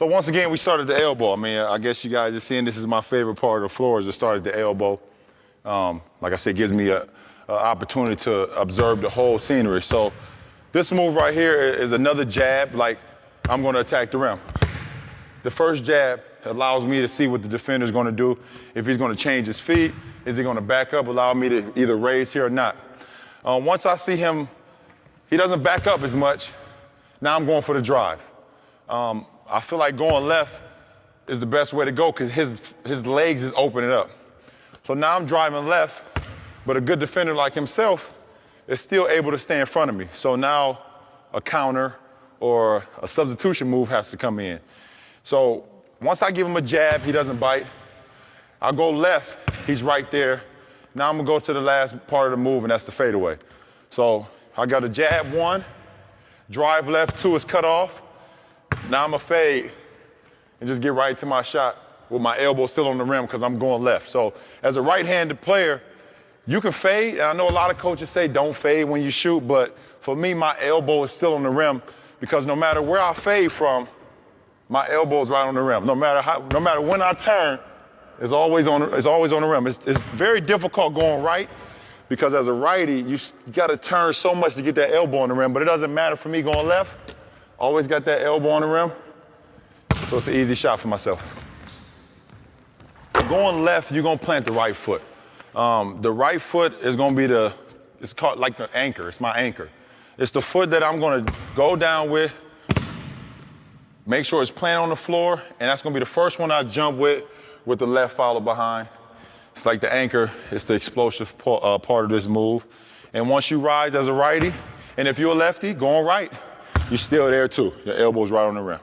So once again, we started the elbow. I mean, I guess you guys are seeing this is my favorite part of the floor is to start at the elbow. Um, like I said, gives me a, a opportunity to observe the whole scenery. So this move right here is another jab, like I'm going to attack the rim. The first jab allows me to see what the defender's going to do. If he's going to change his feet, is he going to back up, allow me to either raise here or not. Uh, once I see him, he doesn't back up as much. Now I'm going for the drive. Um, I feel like going left is the best way to go because his, his legs is opening up. So now I'm driving left, but a good defender like himself is still able to stay in front of me. So now a counter or a substitution move has to come in. So once I give him a jab, he doesn't bite. I go left, he's right there. Now I'm gonna go to the last part of the move, and that's the fadeaway. So I got a jab one, drive left two is cut off. Now I'm a fade and just get right to my shot with my elbow still on the rim because I'm going left. So as a right-handed player, you can fade. And I know a lot of coaches say don't fade when you shoot, but for me, my elbow is still on the rim because no matter where I fade from, my elbow is right on the rim. No matter how, no matter when I turn, it's always on, it's always on the rim. It's, it's very difficult going right because as a righty, you got to turn so much to get that elbow on the rim. But it doesn't matter for me going left. Always got that elbow on the rim. So it's an easy shot for myself. Going left, you're gonna plant the right foot. Um, the right foot is gonna be the, it's called like the anchor. It's my anchor. It's the foot that I'm gonna go down with, make sure it's planted on the floor, and that's gonna be the first one I jump with, with the left follow behind. It's like the anchor. It's the explosive uh, part of this move. And once you rise as a righty, and if you're a lefty, going right, you're still there too. Your elbow's right on the rim.